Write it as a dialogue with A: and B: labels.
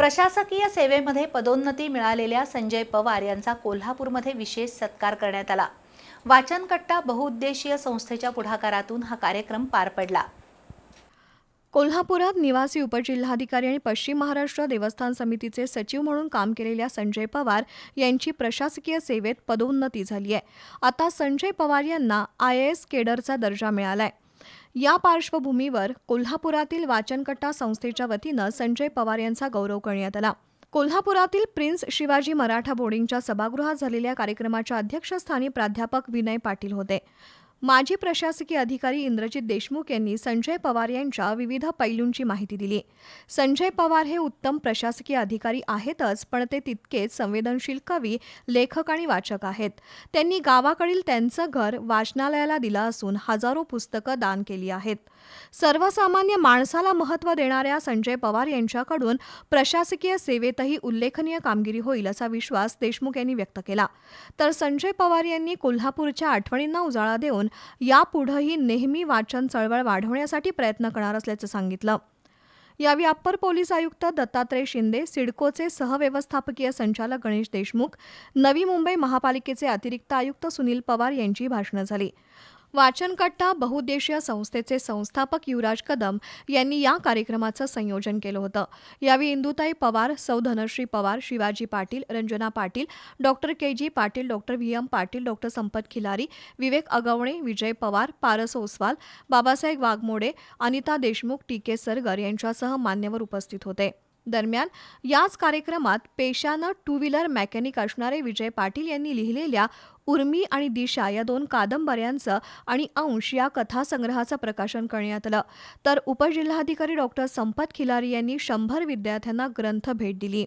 A: प्रशासकीय सेवेमध्ये पदोन्नती मिळालेल्या संजय पवार यांचा कोल्हापूरमध्ये विशेष सत्कार करण्यात आला. वाचनकट्टा बहुउद्देशीय संस्थेच्या पुढाकारातून हा कार्यक्रम पार पडला.
B: कोल्हापुरात निवासी उपजिल्हाधिकारी आणि पश्चिम महाराष्ट्र देवस्थान समितीचे सचिव म्हणून काम केलेल्या संजय पवार यांची प्रशासकीय सेवेत पदोन्नती झाली आहे. आता संजय पवार यांना आय ए एस केडरचा दर्जा मिळाला आहे या पार्श्वभूमीवर कोल्हापुरातील वाचनकट्टा संस्थेच्या वतीनं संजय पवार यांचा गौरव करण्यात आला. कोल्हापुरातील प्रिन्स शिवाजी मराठा बोर्डिंगच्या सभागृहात झालेल्या कार्यक्रमाच्या अध्यक्षस्थानी प्राध्यापक विनय पाटील होते. माजी प्रशासकीय अधिकारी इंद्रजित देशमुख यांनी संजय पवार यांच्या विविध पैलूंची माहिती दिली. संजय पवार हे उत्तम प्रशासकीय अधिकारी आहेतच पण ते तितकेच संवेदनशील कवी लेखक आणि वाचक आहेत. त्यांनी गावाकडील त्यांचं घर वाचनालयाला दिलं असून हजारो पुस्तकं दान केली आहेत. सर्वसामान्य माणसाला महत्त्व देणाऱ्या संजय पवार यांच्याकडून प्रशासकीय सेवेतही उल्लेखनीय कामगिरी होईल असा विश्वास देशमुख यांनी व्यक्त केला. तर संजय पवार यांनी कोल्हापूरच्या आठवणींना उजाळा देऊन यापुढंही नेहमी वाचन चळवळ वाढवण्यासाठी प्रयत्न करणार असल्याचं सांगितलं. यावेळी अप्पर पोलीस आयुक्त दत्तात्रय शिंदे सिडकोचे सहव्यवस्थापकीय संचालक गणेश देशमुख नवी मुंबई महापालिकेचे अतिरिक्त आयुक्त सुनील पवार यांची भाषणं झाली. वाचनकट्टा बहुउद्देशीय संस्थेचे संस्थापक युवराज कदम यांनी या कार्यक्रमाचं संयोजन केलं होतं. यावेळी इंदुताई पवार सौ Dhanashri Pawar Shivaji Patil Ranjana Patil doctor K G Patil doctor V M Patil doctor Sampat Khilari Vivek Agawane Vijay Pawar Paras Oswal Babasaheb Waghmode Anita Deshmukh T K Sargar यांच्यासह मान्यवर उपस्थित होते. दरम्यान याच कार्यक्रमात पेशानं टू व्हीलर मेकॅनिक असणारे विजय पाटील यांनी लिहिलेल्या उर्मी आणि दिशा या दोन कादंबऱ्यांचं आणि अंश या कथासंग्रहाचं प्रकाशन करण्यात आलं. तर उपजिल्हाधिकारी डॉक्टर संपत खिलारी यांनी शंभर विद्यार्थ्यांना ग्रंथ भेट दिली.